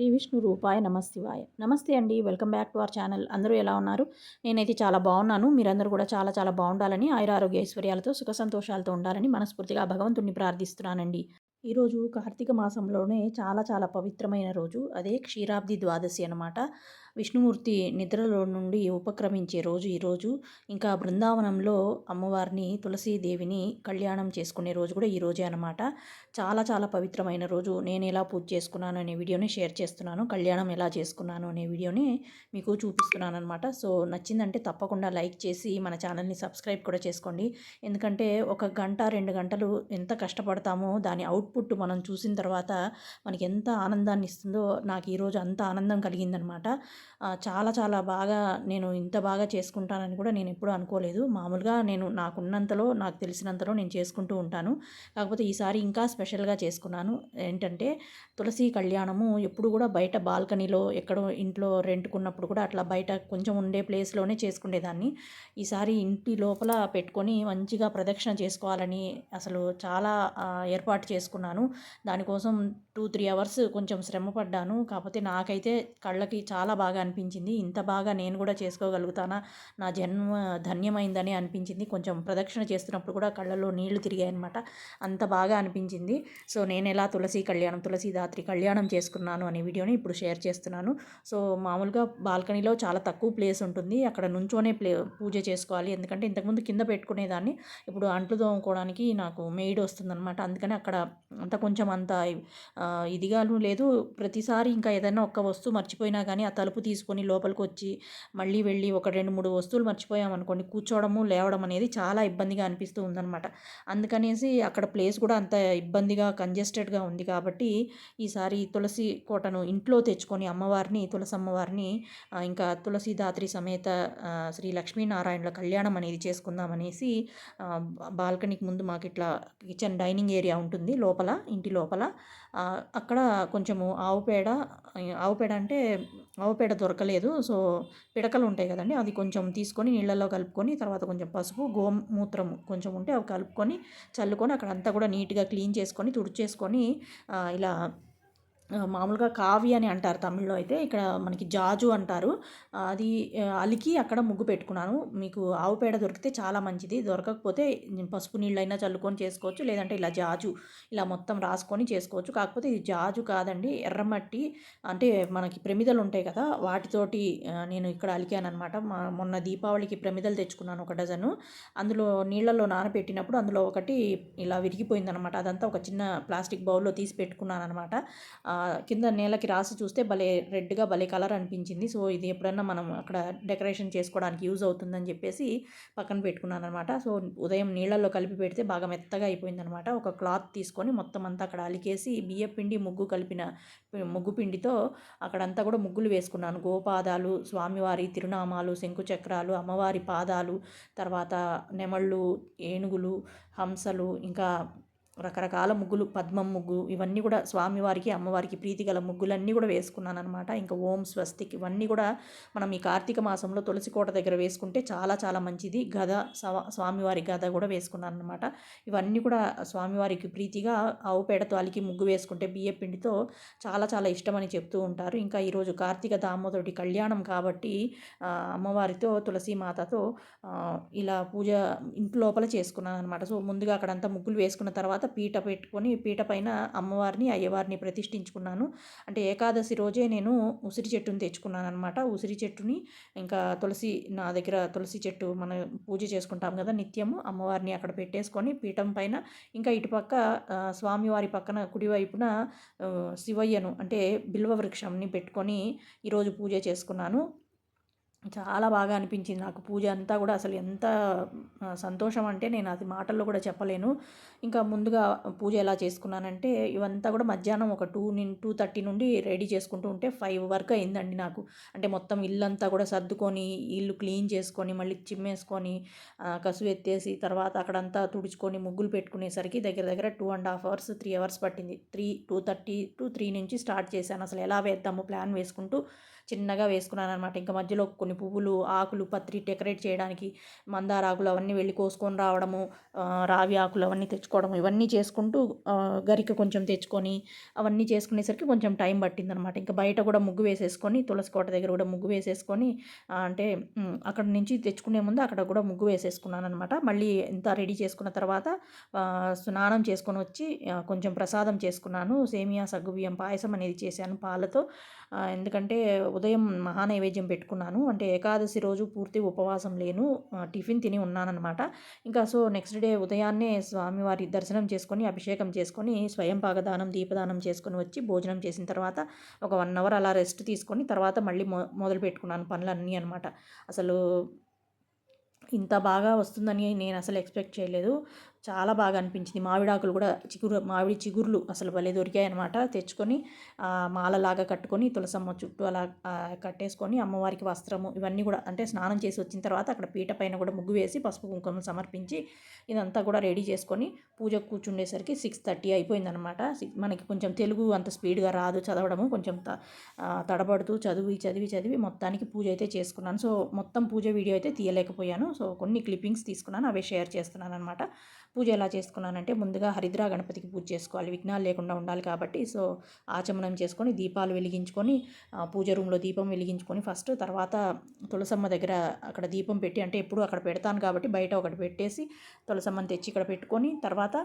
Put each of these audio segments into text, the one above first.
శ్రీ విష్ణు రూపాయ నమశివాయ నమస్తే అండి welcome back to our channel. అందరూ ఎలా ఉన్నారు? నేనైతే చాలా బాగున్నాను. మీరందరూ కూడా చాలా చాలా బాగుండాలని ఆయురారోగ్య ఐశ్వర్యాలతో సుఖ సంతోషాలతో ఉండాలని మనస్ఫూర్తిగా భగవంతుణ్ణి ప్రార్థిస్తున్నానండి. ఈరోజు కార్తీక మాసంలోనే చాలా చాలా పవిత్రమైన రోజు. అదే క్షీరాబ్ది ద్వాదశి అనమాట విష్ణుమూర్తి నిద్రలో నుండి ఉపక్రమించే రోజు ఈరోజు ఇంకా బృందావనంలో అమ్మవారిని తులసీదేవిని కళ్యాణం చేసుకునే రోజు కూడా ఈ రోజే అనమాట చాలా చాలా పవిత్రమైన రోజు. నేను ఎలా పూజ చేసుకున్నాను అనే వీడియోని షేర్ చేస్తున్నాను. కళ్యాణం ఎలా చేసుకున్నాను అనే వీడియోని మీకు చూపిస్తున్నాను అనమాట సో నచ్చిందంటే తప్పకుండా లైక్ చేసి మన ఛానల్ని సబ్స్క్రైబ్ కూడా చేసుకోండి. ఎందుకంటే ఒక గంట రెండు గంటలు ఎంత కష్టపడతామో దాని అవుట్పుట్ మనం చూసిన తర్వాత మనకి ఎంత ఆనందాన్ని ఇస్తుందో నాకు ఈరోజు అంత ఆనందం కలిగిందనమాట చాలా చాలా బాగా నేను ఇంత బాగా చేసుకుంటానని కూడా నేను ఎప్పుడూ అనుకోలేదు. మామూలుగా నేను నాకున్నంతలో నాకు తెలిసినంతలో నేను చేసుకుంటూ ఉంటాను. కాకపోతే ఈసారి ఇంకా స్పెషల్గా చేసుకున్నాను. ఏంటంటే తులసి కళ్యాణము ఎప్పుడు కూడా బయట బాల్కనీలో ఎక్కడో ఇంట్లో రెంట్కున్నప్పుడు కూడా అట్లా బయట కొంచెం ఉండే ప్లేస్లోనే చేసుకునేదాన్ని ఈసారి ఇంటి లోపల పెట్టుకొని మంచిగా ప్రదక్షిణ చేసుకోవాలని అసలు చాలా ఏర్పాటు చేసుకున్నాను. దానికోసం టూ త్రీ అవర్స్ కొంచెం శ్రమ పడ్డాను. కాకపోతే నాకైతే కళ్ళకి చాలా బాగా అనిపించింది. ఇంత బాగా నేను కూడా చేసుకోగలుగుతానా? నా జన్మ ధన్యమైందని అనిపించింది. కొంచెం ప్రదక్షిణ చేస్తున్నప్పుడు కూడా కళ్ళలో నీళ్ళు తిరిగాయనమాట అంత బాగా అనిపించింది. సో నేను ఎలా తులసి కళ్యాణం తులసి దాత్రి కళ్యాణం చేసుకున్నాను అనే వీడియోని ఇప్పుడు షేర్ చేస్తున్నాను. సో మామూలుగా బాల్కనీలో చాలా తక్కువ ప్లేస్ ఉంటుంది. అక్కడ నుంచోనే ప్లే పూజ చేసుకోవాలి. ఎందుకంటే ఇంతకుముందు కింద పెట్టుకునేదాన్ని. ఇప్పుడు అంట్లు తోముకోవడానికి నాకు మెయిడ్ వస్తుందన్నమాట. అందుకని అక్కడ అంత కొంచెం అంత ఇదిగాను లేదు. ప్రతిసారి ఇంకా ఏదైనా ఒక్క వస్తువు మర్చిపోయినా కానీ ఆ తలుపు తీసుకొని లోపలికి వచ్చి మళ్ళీ వెళ్ళి ఒక రెండు మూడు వస్తువులు మర్చిపోయామనుకోండి కూర్చోవడము లేవడం అనేది చాలా ఇబ్బందిగా అనిపిస్తూ ఉందన్నమాట. అందుకనేసి అక్కడ ప్లేస్ కూడా అంత ఇబ్బందిగా కంజెస్టెడ్గా ఉంది కాబట్టి ఈసారి తులసి కోటను ఇంట్లో తెచ్చుకొని అమ్మవారిని తులసి అమ్మవారిని ఇంకా తులసిదాత్రి సమేత శ్రీ లక్ష్మీనారాయణుల కళ్యాణం అనేది చేసుకుందామనేసి బాల్కనీకి ముందు మాకు ఇట్లా కిచెన్ డైనింగ్ ఏరియా ఉంటుంది లోపల ఇంటి లోపల. అక్కడ కొంచెము ఆవు పేడ ఆవు పేడ అంటే ఆవు పేడ దొరకలేదు. సో పిడకలు ఉంటాయి కదండి అది కొంచెం తీసుకొని నీళ్ళల్లో కలుపుకొని తర్వాత కొంచెం పసుపు గోమూత్రము కొంచెం ఉంటే అవి కలుపుకొని చల్లుకొని అక్కడ అంతా కూడా నీట్గా క్లీన్ చేసుకొని తుడిచేసుకొని ఇలా మామూలుగా కావి అని అంటారు తమిళ్ళో అయితే ఇక్కడ మనకి జాజు అంటారు. అది అలికి అక్కడ ముగ్గు పెట్టుకున్నాను. మీకు ఆవు పేడ దొరికితే చాలా మంచిది. దొరకకపోతే పసుపు నీళ్ళైనా చల్లుకొని చేసుకోవచ్చు. లేదంటే ఇలా జాజు ఇలా మొత్తం రాసుకొని చేసుకోవచ్చు. కాకపోతే ఇది జాజు కాదండి ఎర్రమట్టి. అంటే మనకి ప్రమిదలు ఉంటాయి కదా వాటితోటి నేను ఇక్కడ అలికాననమాట మొన్న దీపావళికి ప్రమిదలు తెచ్చుకున్నాను ఒక డజను. అందులో నీళ్ళల్లో నానబెట్టినప్పుడు అందులో ఒకటి ఇలా విరిగిపోయిందనమాట అదంతా ఒక చిన్న ప్లాస్టిక్ బౌల్లో తీసి పెట్టుకున్నాను అనమాట కింద నేలకి రాసి చూస్తే భలే రెడ్గా భలే కలర్ అనిపించింది. సో ఇది ఎప్పుడన్నా మనం అక్కడ డెకరేషన్ చేసుకోవడానికి యూజ్ అవుతుందని చెప్పేసి పక్కన పెట్టుకున్నాను అనమాట సో ఉదయం నీళ్ళల్లో కలిపి పెడితే బాగా మెత్తగా అయిపోయిందనమాట ఒక క్లాత్ తీసుకొని మొత్తం అంతా అక్కడ అలికేసి బియ్య పిండి ముగ్గు కలిపిన ముగ్గు పిండితో అక్కడంతా కూడా ముగ్గులు వేసుకున్నాను. గోపాదాలు స్వామివారి తిరునామాలు శంకుచక్రాలు అమ్మవారి పాదాలు తర్వాత నెమళ్ళు ఏనుగులు హంసలు ఇంకా రకరకాల ముగ్గులు పద్మం ముగ్గు ఇవన్నీ కూడా స్వామివారికి అమ్మవారికి ప్రీతి గల ముగ్గులన్నీ కూడా వేసుకున్నాను అనమాట ఇంకా ఓం స్వస్తిక్ ఇవన్నీ కూడా మనం ఈ కార్తీక మాసంలో తులసి కోట దగ్గర వేసుకుంటే చాలా చాలా మంచిది. గద స్వామివారి గద కూడా వేసుకున్నాను అనమాట ఇవన్నీ కూడా స్వామివారికి ప్రీతిగా ఆవు పేడతో అలికి ముగ్గు వేసుకుంటే బియ్య పిండితో చాలా చాలా ఇష్టమని చెప్తూ ఉంటారు. ఇంకా ఈరోజు కార్తీక దామోదరుడి కళ్యాణం కాబట్టి అమ్మవారితో తులసి మాతతో ఇలా పూజ ఇంటి లోపల చేసుకున్నాను అనమాట సో ముందుగా అక్కడంతా ముగ్గులు వేసుకున్న తర్వాత పీట పెట్టుకొని పీట పైన అమ్మవారిని అయ్యవారిని ప్రతిష్ఠించుకున్నాను. అంటే ఏకాదశి రోజే నేను ఉసిరి చెట్టుని తెచ్చుకున్నాను అనమాట ఉసిరి చెట్టుని ఇంకా తులసి నా దగ్గర తులసి చెట్టు మనం పూజ చేసుకుంటాం కదా నిత్యము అమ్మవారిని అక్కడ పెట్టేసుకొని పీఠం పైన ఇంకా ఇటుపక్క స్వామివారి పక్కన కుడివైపున శివయ్యను అంటే బిల్వ వృక్షంని పెట్టుకొని ఈరోజు పూజ చేసుకున్నాను. చాలా బాగా అనిపించింది నాకు. పూజ అంతా కూడా అసలు ఎంత సంతోషం అంటే నేను అది మాటల్లో కూడా చెప్పలేను. ఇంకా ముందుగా పూజ ఎలా చేసుకున్నానంటే ఇవంతా కూడా మధ్యాహ్నం ఒక టూ ని టూ థర్టీ నుండి రెడీ చేసుకుంటూ ఉంటే ఫైవ్ వరకు అయిందండి నాకు. అంటే మొత్తం ఇల్లంతా కూడా సర్దుకొని ఇల్లు క్లీన్ చేసుకొని మళ్ళీ చిమ్మేసుకొని కసు ఎత్తేసి తర్వాత అక్కడంతా తుడుచుకొని ముగ్గులు పెట్టుకునేసరికి దగ్గర దగ్గర two and half hours three hours పట్టింది. Three two thirty to three నుంచి స్టార్ట్ చేశాను. అసలు ఎలా వేద్దాము ప్లాన్ వేసుకుంటూ చిన్నగా వేసుకున్నాను అనమాట ఇంకా మధ్యలో కొన్ని కొన్ని పువ్వులు ఆకులు పత్రి డెకరేట్ చేయడానికి మందార ఆకులు అవన్నీ వెళ్ళి కోసుకొని రావడము రావి ఆకులు అవన్నీ తెచ్చుకోవడం ఇవన్నీ చేసుకుంటూ గరిక కొంచెం తెచ్చుకొని అవన్నీ చేసుకునేసరికి కొంచెం టైం పట్టిందనమాట. ఇంకా బయట కూడా ముగ్గు వేసేసుకొని తులసి కోట దగ్గర కూడా ముగ్గు వేసేసుకొని అంటే అక్కడ నుంచి తెచ్చుకునే ముందు అక్కడ కూడా ముగ్గు వేసేసుకున్నాను అనమాట మళ్ళీ ఇంత రెడీ చేసుకున్న తర్వాత స్నానం చేసుకొని వచ్చి కొంచెం ప్రసాదం చేసుకున్నాను. సేమియా సగ్గుబియ్యం పాయసం అనేది చేశాను పాలతో. ఎందుకంటే ఉదయం మహానైవేద్యం పెట్టుకున్నాను. అంటే ఏకాదశి రోజు పూర్తి ఉపవాసం లేను. టిఫిన్ తిని ఉన్నానన్నమాట. ఇంకా సో నెక్స్ట్ డే ఉదయాన్నే స్వామివారి దర్శనం చేసుకొని అభిషేకం చేసుకొని స్వయం పాగదానం దీపదానం చేసుకొని వచ్చి భోజనం చేసిన తర్వాత ఒక వన్ అవర్ అలా రెస్ట్ తీసుకొని తర్వాత మళ్ళీ మొ మొదలు పెట్టుకున్నాను పనులన్నీ అనమాట అసలు ఇంత బాగా వస్తుందని నేను అసలు ఎక్స్పెక్ట్ చేయలేదు. చాలా బాగా అనిపించింది. మామిడాకులు కూడా చిగురు మామిడి చిగుర్లు అసలు భలే దొరికాయి అనమాట తెచ్చుకొని మాలలాగా కట్టుకొని తులసమ్మ చుట్టూ అలా కట్టేసుకొని అమ్మవారికి వస్త్రము ఇవన్నీ కూడా అంటే స్నానం చేసి వచ్చిన తర్వాత అక్కడ పీట పైన కూడా ముగ్గు వేసి పసుపు కుంకుమ సమర్పించి ఇదంతా కూడా రెడీ చేసుకొని పూజ కూర్చుండేసరికి సిక్స్ థర్టీ అయిపోయిందనమాట మనకి కొంచెం తెలుగు అంత స్పీడ్గా రాదు చదవడము. కొంచెం తడబడుతూ చదివి చదివి చదివి మొత్తానికి పూజ అయితే చేసుకున్నాను. సో మొత్తం పూజ వీడియో అయితే తీయలేకపోయాను. సో కొన్ని క్లిప్పింగ్స్ తీసుకున్నాను. అవే షేర్ చేస్తున్నాను అనమాట పూజ ఎలా చేసుకున్నానంటే ముందుగా హరిద్రా గణపతికి పూజ చేసుకోవాలి. విఘ్నాలు లేకుండా ఉండాలి కాబట్టి సో ఆచమనం చేసుకొని దీపాలు వెలిగించుకొని పూజ రూమ్లో దీపం వెలిగించుకొని ఫస్ట్ తర్వాత తులసమ్మ దగ్గర అక్కడ దీపం పెట్టి అంటే ఎప్పుడు అక్కడ పెడతాను కాబట్టి బయట ఒకటి పెట్టేసి తులసమ్మని తెచ్చి ఇక్కడ పెట్టుకొని తర్వాత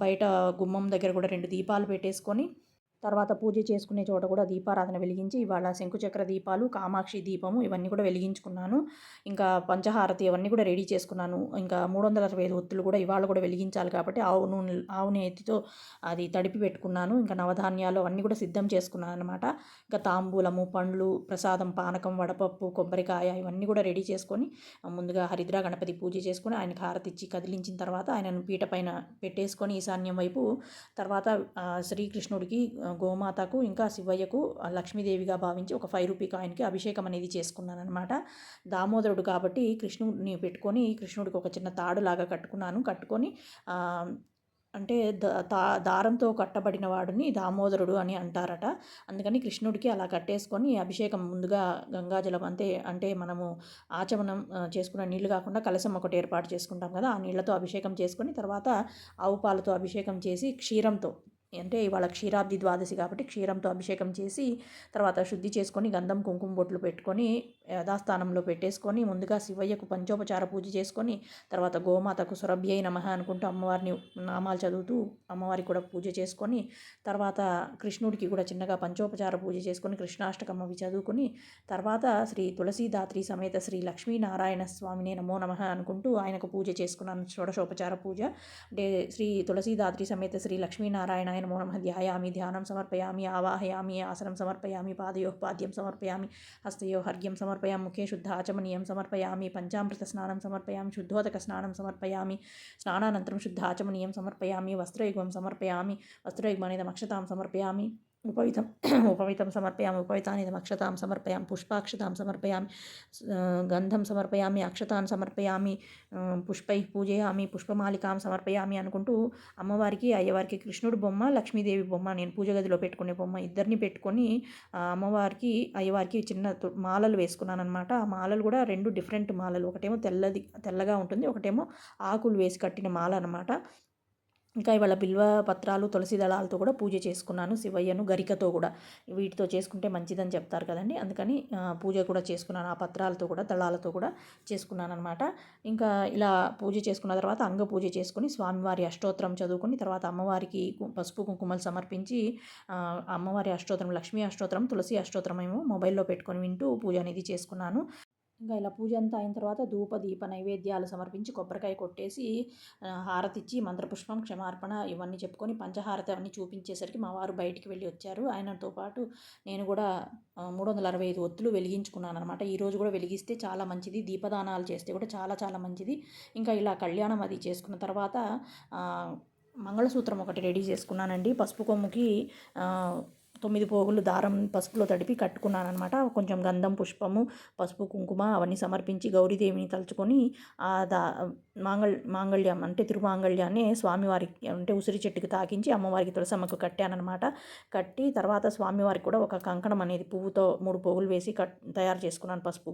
బయట గుమ్మం దగ్గర కూడా రెండు దీపాలు పెట్టేసుకొని తర్వాత పూజ చేసుకునే చోట కూడా దీపారాధన వెలిగించి ఇవాళ శంకుచక్ర దీపాలు కామాక్షి దీపము ఇవన్నీ కూడా వెలిగించుకున్నాను. ఇంకా పంచహారతి అవన్నీ కూడా రెడీ చేసుకున్నాను. ఇంకా మూడు వందల అరవై ఐదు ఒత్తులు కూడా ఇవాళ కూడా వెలిగించాలి కాబట్టి ఆవు నూనె ఆవు నేతితో అది తడిపి పెట్టుకున్నాను. ఇంకా నవధాన్యాలు అవన్నీ కూడా సిద్ధం చేసుకున్నాను అనమాట ఇంకా తాంబూలము పండ్లు ప్రసాదం పానకం వడపప్పు కొబ్బరికాయ ఇవన్నీ కూడా రెడీ చేసుకొని ముందుగా హరిద్రా గణపతి పూజ చేసుకొని ఆయనకు హారతి ఇచ్చి కదిలించిన తర్వాత ఆయనను పీట పైన పెట్టేసుకొని ఈశాన్యం వైపు తర్వాత శ్రీకృష్ణుడికి గోమాతకు ఇంకా శివయ్యకు లక్ష్మీదేవిగా భావించి ఒక ఫైవ్ రూపీ కాయిన్కి అభిషేకం అనేది చేసుకున్నాను అనమాట దామోదరుడు కాబట్టి కృష్ణుడిని పెట్టుకొని కృష్ణుడికి ఒక చిన్న తాడులాగా కట్టుకున్నాను. కట్టుకొని అంటే దా దారంతో కట్టబడిన వాడిని దామోదరుడు అని అంటారట. అందుకని కృష్ణుడికి అలా కట్టేసుకొని అభిషేకం ముందుగా గంగాజలం అంతే అంటే మనము ఆచమనం చేసుకున్న నీళ్ళు కాకుండా కలసం ఒకటి ఏర్పాటు చేసుకుంటాం కదా ఆ నీళ్ళతో అభిషేకం చేసుకొని తర్వాత ఆవు పాలతో అభిషేకం చేసి క్షీరంతో అంటే ఇవాళ క్షీరాబ్ది ద్వాదశి కాబట్టి క్షీరంతో అభిషేకం చేసి తర్వాత శుద్ధి చేసుకొని గంధం కుంకుమ బొట్లు పెట్టుకొని యథాస్థానంలో పెట్టేసుకొని ముందుగా శివయ్యకు పంచోపచార పూజ చేసుకొని తర్వాత గోమాతకు సురభ్యై నమ అనుకుంటూ అమ్మవారిని నామాలు చదువుతూ అమ్మవారికి కూడా పూజ చేసుకొని తర్వాత కృష్ణుడికి కూడా చిన్నగా పంచోపచార పూజ చేసుకొని కృష్ణాష్టకం అవి చదువుకొని తర్వాత శ్రీ తులసీదాత్రి సమేత శ్రీ లక్ష్మీనారాయణ స్వామిని నమో నమ అనుకుంటూ ఆయనకు పూజ చేసుకున్నాను. షోడశోపచార పూజ. అంటే శ్రీ తులసీదాత్రి సమేత శ్రీ లక్ష్మీనారాయణ నమో నమ ధ్యాయామి ధ్యానం సమర్పయామి ఆవాహయామి ఆసనం సమర్పయామి పాదయోపాద్యం సమర్పయామి హస్తయో హర్గ్యం సమర్పయామి ముఖే శుద్ధ ఆచమనీయం సమర్పయామి? పంచామృత స్నానం సమర్పయామి శుద్ధోదక స్నానం సమర్పయామి. స్నానానంతరం శుద్ధ ఆచమనీయం సమర్పయామి? వస్త్రయుగం సమర్పయామి. వస్త్రయుగ్మనిదం అక్షతాం సమర్పయామి. उपवितम् उपवितं समर्पयामि उपवितानि अक्षतां समर्पयामि पुष्पाक्षतां समर्पयामि గంధం సమర్పయామి అక్షతాన్ని సమర్పయామి పుష్పై పూజయామి పుష్పమాలికాం సమర్పయామి అనుకుంటూ అమ్మవారికి అయ్యవారికి కృష్ణుడు బొమ్మ లక్ష్మీదేవి బొమ్మ నేను పూజ గదిలో పెట్టుకునే బొమ్మ ఇద్దరిని పెట్టుకొని అమ్మవారికి అయ్యవారికి చిన్న మాలలు వేసుకున్నాను అనమాట ఆ మాలలు కూడా రెండు డిఫరెంట్ మాలలు ఒకటేమో తెల్లది తెల్లగా ఉంటుంది ఒకటేమో ఆకులు వేసి కట్టిన మాల అనమాట ఇంకా ఇవాళ బిల్వ పత్రాలు తులసి దళాలతో కూడా పూజ చేసుకున్నాను శివయ్యను గరికతో కూడా. వీటితో చేసుకుంటే మంచిదని చెప్తారు కదండి. అందుకని పూజ కూడా చేసుకున్నాను. ఆ పత్రాలతో కూడా దళాలతో కూడా చేసుకున్నాను అనమాట ఇంకా ఇలా పూజ చేసుకున్న తర్వాత అంగ పూజ చేసుకుని స్వామివారి అష్టోత్తరం చదువుకుని తర్వాత అమ్మవారికి పసుపు కుంకుమలు సమర్పించి అమ్మవారి అష్టోత్తరం లక్ష్మీ అష్టోత్తరం తులసి అష్టోత్తరం ఏమో మొబైల్లో పెట్టుకొని వింటూ పూజ అనేది చేసుకున్నాను. ఇంకా ఇలా పూజ అంతా అయిన తర్వాత ధూప దీప నైవేద్యాలు సమర్పించి కొబ్బరికాయ కొట్టేసి హారతిచ్చి మంత్రపుష్పం క్షమార్పణ ఇవన్నీ చెప్పుకొని పంచహారతి అవన్నీ చూపించేసరికి మా వారు బయటికి వెళ్ళి వచ్చారు. ఆయనతో పాటు నేను కూడా మూడు వందల అరవై ఐదు ఒత్తులు వెలిగించుకున్నాను అనమాట ఈరోజు కూడా వెలిగిస్తే చాలా మంచిది. దీపదానాలు చేస్తే కూడా చాలా చాలా మంచిది. ఇంకా ఇలా కళ్యాణం అది చేసుకున్న తర్వాత మంగళసూత్రం ఒకటి రెడీ చేసుకున్నానండి. పసుపు కొమ్ముకి తొమ్మిది పోగులు దారం పసుపులో తడిపి కట్టుకున్నాను అనమాట కొంచెం గంధం పుష్పము పసుపు కుంకుమ అవన్నీ సమర్పించి గౌరీదేవిని తలుచుకొని ఆ దా మాంగళ్ మాంగళ్యం అంటే తిరుమాంగళ్యాన్ని స్వామివారికి అంటే ఉసిరి చెట్టుకి తాకించి అమ్మవారికి తులసమ్మకు కట్టానమాట కట్టి తర్వాత స్వామివారికి కూడా ఒక కంకణం అనేది పువ్వుతో మూడు పోగులు వేసి కట్ తయారు చేసుకున్నాను పసుపు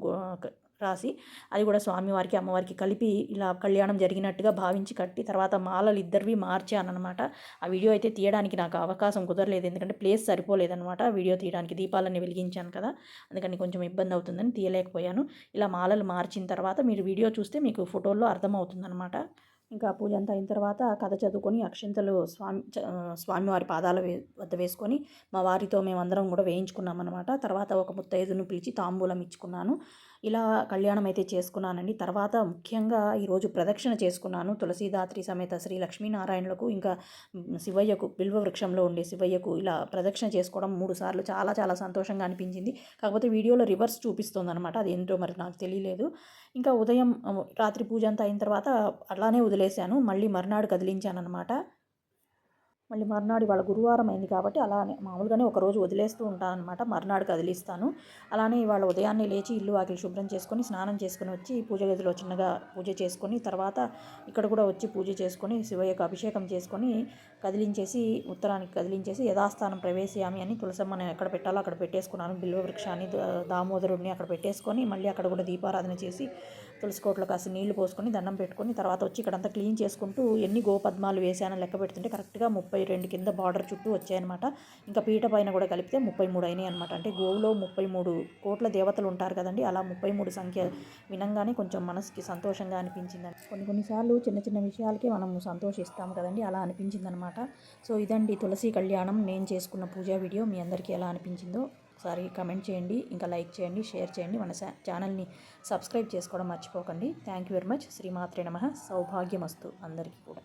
రాసి. అది కూడా స్వామివారికి అమ్మవారికి కలిపి ఇలా కళ్యాణం జరిగినట్టుగా భావించి కట్టి తర్వాత మాలలు ఇద్దరివి మార్చానమాట ఆ వీడియో అయితే తీయడానికి నాకు అవకాశం కుదరలేదు. ఎందుకంటే ప్లేస్ సరిపోలేదనమాట వీడియో తీయడానికి దీపాలన్నీ వెలిగించాను కదా. అందుకని కొంచెం ఇబ్బంది అవుతుందని తీయలేకపోయాను. ఇలా మాలలు మార్చిన తర్వాత మీరు వీడియో చూస్తే మీకు ఫోటోల్లో అర్థమవుతుందనమాట ఇంకా పూజ అంతా అయిన తర్వాత కథ చదువుకొని అక్షింతలు స్వామి స్వామివారి పాదాల వద్ద వేసుకొని మా వారితో మేమందరం కూడా వేయించుకున్నాం అనమాట తర్వాత ఒక ముత్తైదును పిలిచి తాంబూలం ఇచ్చుకున్నాను. ఇలా కళ్యాణం అయితే చేసుకున్నానండి. తర్వాత ముఖ్యంగా ఈరోజు ప్రదక్షిణ చేసుకున్నాను. తులసీదాత్రి సమేత శ్రీ లక్ష్మీనారాయణులకు ఇంకా శివయ్యకు బిల్వ వృక్షంలో ఉండే శివయ్యకు ఇలా ప్రదక్షిణ చేసుకోవడం మూడు సార్లు చాలా చాలా సంతోషంగా అనిపించింది. కాకపోతే వీడియోలో రివర్స్ చూపిస్తుంది అనమాట అది ఏంటో మరి నాకు తెలియలేదు. ఇంకా ఉదయం రాత్రి పూజ అంతా అయిన తర్వాత అలానే వదిలేశాను. మళ్ళీ మర్నాడు కదిలించాను అనమాట మళ్ళీ మర్నాడు వాళ్ళ గురువారం అయింది కాబట్టి అలానే మామూలుగానే ఒకరోజు వదిలేస్తూ ఉంటాను అనమాట మర్నాడు కదిలిస్తాను అలానే ఇవాళ ఉదయాన్నే లేచి ఇల్లు వాకిలు శుభ్రం చేసుకొని స్నానం చేసుకొని వచ్చి పూజ గదిలో చిన్నగా పూజ చేసుకొని తర్వాత ఇక్కడ కూడా వచ్చి పూజ చేసుకొని శివయ్యకు అభిషేకం చేసుకొని కదిలించేసి ఉత్తరానికి కదిలించేసి యథాస్థానం ప్రవేశయామి అని తులసమ్మని ఎక్కడ పెట్టాలో అక్కడ పెట్టేసుకున్నాను. బిల్వ వృక్షాన్ని దామోదరుడిని అక్కడ పెట్టేసుకొని మళ్ళీ అక్కడ కూడా దీపారాధన చేసి తులసి కోట్లో కాసి నీళ్ళు పోసుకొని దండం పెట్టుకొని తర్వాత వచ్చి ఇక్కడంతా క్లీన్ చేసుకుంటూ ఎన్ని గోపద్మాలు వేసానని లెక్క పెడుతుంటే కరెక్ట్గా ముప్పై రెండు కింద బార్డర్ చుట్టూ వచ్చాయన్నమాట. ఇంకా పీట పైన కూడా కలిపితే ముప్పై మూడు అయినాయి అనమాట అంటే గోవులో ముప్పై మూడు కోట్ల దేవతలు ఉంటారు కదండి అలా ముప్పై మూడు సంఖ్య వినంగానే కొంచెం మనసుకి సంతోషంగా అనిపించిందండి కొన్ని కొన్నిసార్లు చిన్న చిన్న విషయాలకే మనం సంతోషిస్తాం కదండి అలా అనిపించిందనమాట సో ఇదండి తులసి కళ్యాణం. నేను చేసుకున్న పూజా వీడియో. మీ అందరికీ ఎలా అనిపించిందో ఒకసారి కమెంట్ చేయండి ఇంకా లైక్ చేయండి షేర్ చేయండి. మన ఛానల్ని సబ్స్క్రైబ్ చేసుకోవడం మర్చిపోకండి. Thank you very much. శ్రీమాత్రే నమ. సౌభాగ్యమస్తు అందరికీ కూడా.